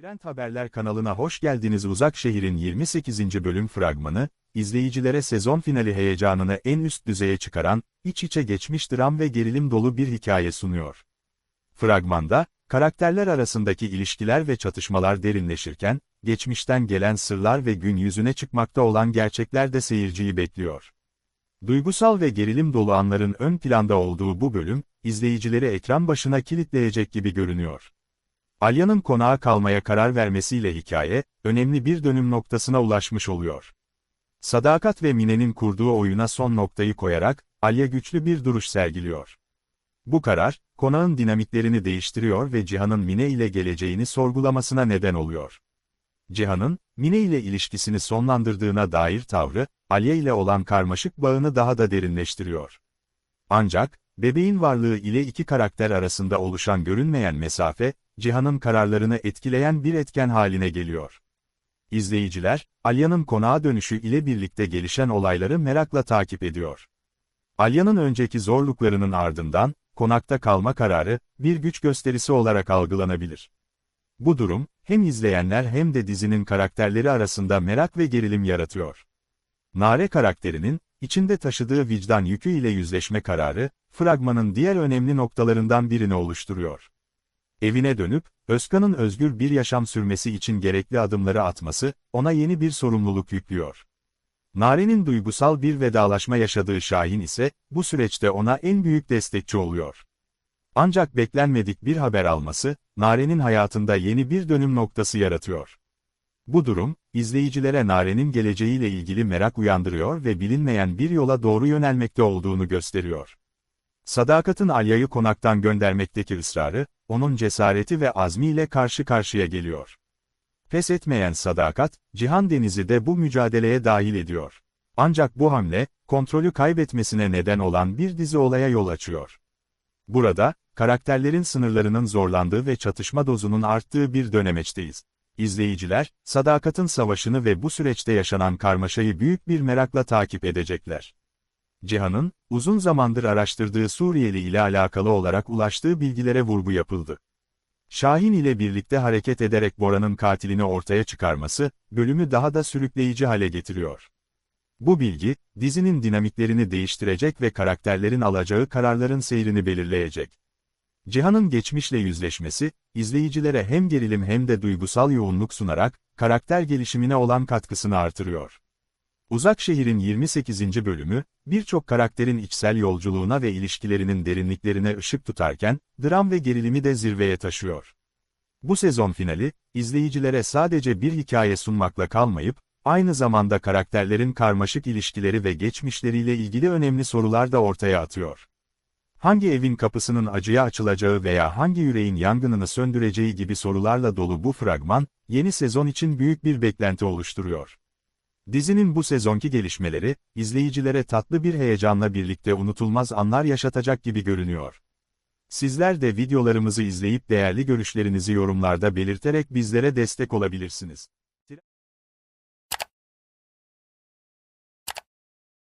Trend Haberler kanalına hoş geldiniz. Uzak Şehir'in 28. bölüm fragmanı, izleyicilere sezon finali heyecanını en üst düzeye çıkaran, iç içe geçmiş dram ve gerilim dolu bir hikaye sunuyor. Fragmanda, karakterler arasındaki ilişkiler ve çatışmalar derinleşirken, geçmişten gelen sırlar ve gün yüzüne çıkmakta olan gerçekler de seyirciyi bekliyor. Duygusal ve gerilim dolu anların ön planda olduğu bu bölüm, izleyicileri ekran başına kilitleyecek gibi görünüyor. Alya'nın konağa kalmaya karar vermesiyle hikaye, önemli bir dönüm noktasına ulaşmış oluyor. Sadakat ve Mine'nin kurduğu oyuna son noktayı koyarak, Alya güçlü bir duruş sergiliyor. Bu karar, konağın dinamiklerini değiştiriyor ve Cihan'ın Mine ile geleceğini sorgulamasına neden oluyor. Cihan'ın, Mine ile ilişkisini sonlandırdığına dair tavrı, Alya ile olan karmaşık bağını daha da derinleştiriyor. Ancak, bebeğin varlığı ile iki karakter arasında oluşan görünmeyen mesafe, Cihan'ın kararlarını etkileyen bir etken haline geliyor. İzleyiciler, Alya'nın konağa dönüşü ile birlikte gelişen olayları merakla takip ediyor. Alya'nın önceki zorluklarının ardından, konakta kalma kararı, bir güç gösterisi olarak algılanabilir. Bu durum, hem izleyenler hem de dizinin karakterleri arasında merak ve gerilim yaratıyor. Nare karakterinin, içinde taşıdığı vicdan yükü ile yüzleşme kararı, fragmanın diğer önemli noktalarından birini oluşturuyor. Evine dönüp, Özkan'ın özgür bir yaşam sürmesi için gerekli adımları atması, ona yeni bir sorumluluk yüklüyor. Nare'nin duygusal bir vedalaşma yaşadığı Şahin ise, bu süreçte ona en büyük destekçi oluyor. Ancak beklenmedik bir haber alması, Nare'nin hayatında yeni bir dönüm noktası yaratıyor. Bu durum, izleyicilere Nare'nin geleceğiyle ilgili merak uyandırıyor ve bilinmeyen bir yola doğru yönelmekte olduğunu gösteriyor. Sadakat'ın Alya'yı konaktan göndermekteki ısrarı, onun cesareti ve azmiyle karşı karşıya geliyor. Pes etmeyen Sadakat, Cihan Deniz'i de bu mücadeleye dahil ediyor. Ancak bu hamle, kontrolü kaybetmesine neden olan bir dizi olaya yol açıyor. Burada, karakterlerin sınırlarının zorlandığı ve çatışma dozunun arttığı bir dönemeçteyiz. İzleyiciler, Sadakat'ın savaşını ve bu süreçte yaşanan karmaşayı büyük bir merakla takip edecekler. Cihan'ın, uzun zamandır araştırdığı Suriyeli ile alakalı olarak ulaştığı bilgilere vurgu yapıldı. Şahin ile birlikte hareket ederek Bora'nın katilini ortaya çıkarması, bölümü daha da sürükleyici hale getiriyor. Bu bilgi, dizinin dinamiklerini değiştirecek ve karakterlerin alacağı kararların seyrini belirleyecek. Cihan'ın geçmişle yüzleşmesi, izleyicilere hem gerilim hem de duygusal yoğunluk sunarak, karakter gelişimine olan katkısını artırıyor. Uzak Şehir'in 28. bölümü, birçok karakterin içsel yolculuğuna ve ilişkilerinin derinliklerine ışık tutarken, dram ve gerilimi de zirveye taşıyor. Bu sezon finali, izleyicilere sadece bir hikaye sunmakla kalmayıp, aynı zamanda karakterlerin karmaşık ilişkileri ve geçmişleriyle ilgili önemli sorular da ortaya atıyor. Hangi evin kapısının acıya açılacağı veya hangi yüreğin yangınını söndüreceği gibi sorularla dolu bu fragman, yeni sezon için büyük bir beklenti oluşturuyor. Dizinin bu sezonki gelişmeleri, izleyicilere tatlı bir heyecanla birlikte unutulmaz anlar yaşatacak gibi görünüyor. Sizler de videolarımızı izleyip değerli görüşlerinizi yorumlarda belirterek bizlere destek olabilirsiniz.